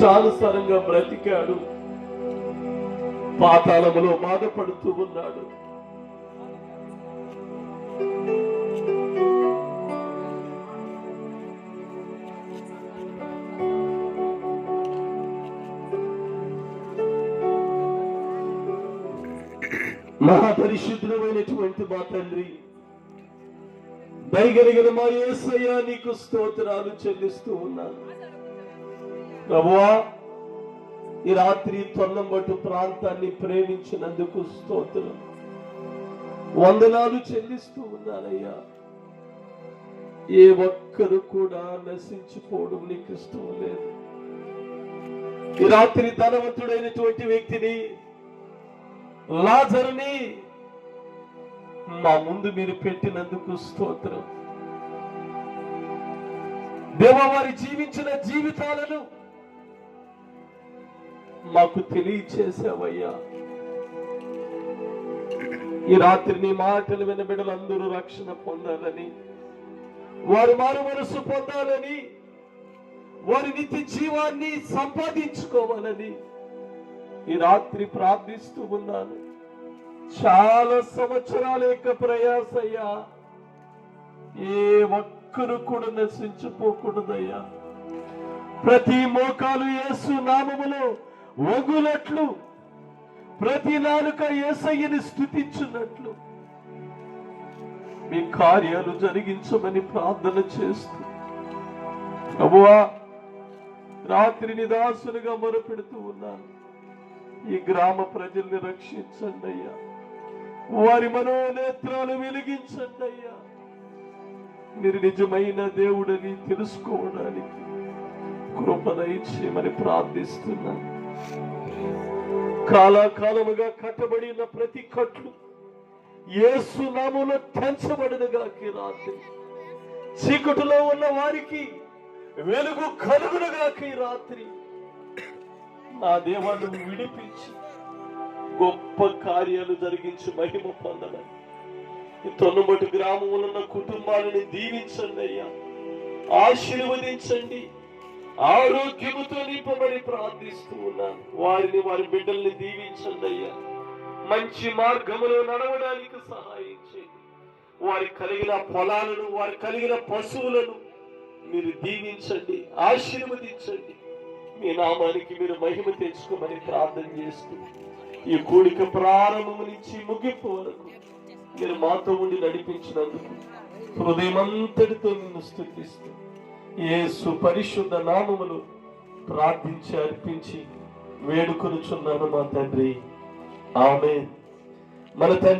ఇష్టానుసారంగా బ్రతికాడు. పాతాళములో బాధపడుతూ ఉన్నాడు. మహాపరిశుద్ధమైనటువంటి మా తండ్రి దయగలిగిన మా ఏసయ్యా నీకు స్తోత్రాలు చెల్లిస్తూ ఉన్నాను. ప్రభువా ఈ రాత్రి తొన్నంబట్టు ప్రాంతాన్ని ప్రేమించినందుకు స్తోత్రం. వందనాలు చెల్లిస్తూ ఉన్నానయ్యా. ఏ ఒక్కరు కూడా నశించిపోవడం నీకు ఇష్టం లేదు. ఈ రాత్రి ధనవంతుడైనటువంటి వ్యక్తిని లాజరుని మా ముందు మీరు పెట్టినందుకు స్తోత్రం. దేవ వారి జీవించిన జీవితాలను మాకు తెలియచేసావయ్యా ఈ రాత్రి నీ మాటలు విన బిడ్డలందరూ రక్షణ పొందాలని వారు మారు మనసు పొందాలని వారి నిత్య జీవాన్ని సంపాదించుకోవాలని ఈ రాత్రి ప్రార్థిస్తూ ఉన్నాను. చాలా సంవత్సరాల యొక్క ప్రయాసయ్యా. ఏ ఒక్కరు కూడా నశించిపోకూడదయ్యా. ప్రతి మోకాలు యేసు నామములో ఒగులట్లు ప్రతి నాలుక ఏసయ్యని స్థుతించున్నట్లు మీ కార్యాలు జరిగించమని ప్రార్థన చేస్తూ. ప్రభువా రాత్రి నిదాసులుగా మొరపెడుతూ ఉన్నాను. ఈ గ్రామ ప్రజల్ని రక్షించండి అయ్యా. వారి మనోనేత్రాలు వెలిగించండి అయ్యా. మీరు నిజమైన దేవుడని తెలుసుకోవడానికి కృపదయచేయమని ప్రార్థిస్తున్నాను. కాలాకాలముగా కట్టబడిన ప్రతి కట్లు ఏసు నామంలో తెంచబడినగా రాత్రి. చీకటిలో ఉన్న వారికి వెలుగు కలుగునుగా రాత్రి. నా దేవాన్ని విడిపించి గొప్ప కార్యాలు జరిగించి మహిమ పొందడం ఈ తొన్నమటి గ్రామంలో ఉన్న కుటుంబాలని దీవించండి అయ్యా. ఆశీర్వదించండి. ఆరోగ్యముతో నింపబడి ప్రార్థిస్తూ ఉన్నాను. వారిని వారి బిడ్డల్ని దీవించండి అయ్యా. మంచి మార్గములో నడవడానికి సహాయం చేయండి. వారి కలిగిన పొలాలను వారి కలిగిన పశువులను మీరు దీవించండి ఆశీర్వదించండి. మీ నామానికి మీరు మహిమ తెచ్చుకోమని ప్రార్థన చేస్తూ ఈ కూడిక ప్రారంభం నుంచి ముగింపు వరకు మీరు మాతో ఉండి నడిపించినందుకు హృదయమంతటితో నిన్ను స్థుతిస్తూ ఏ పరిశుద్ధ నామములు ప్రార్థించి అర్పించి వేడుకొనుచున్నాను మా తండ్రి. ఆమె మన తండ్రి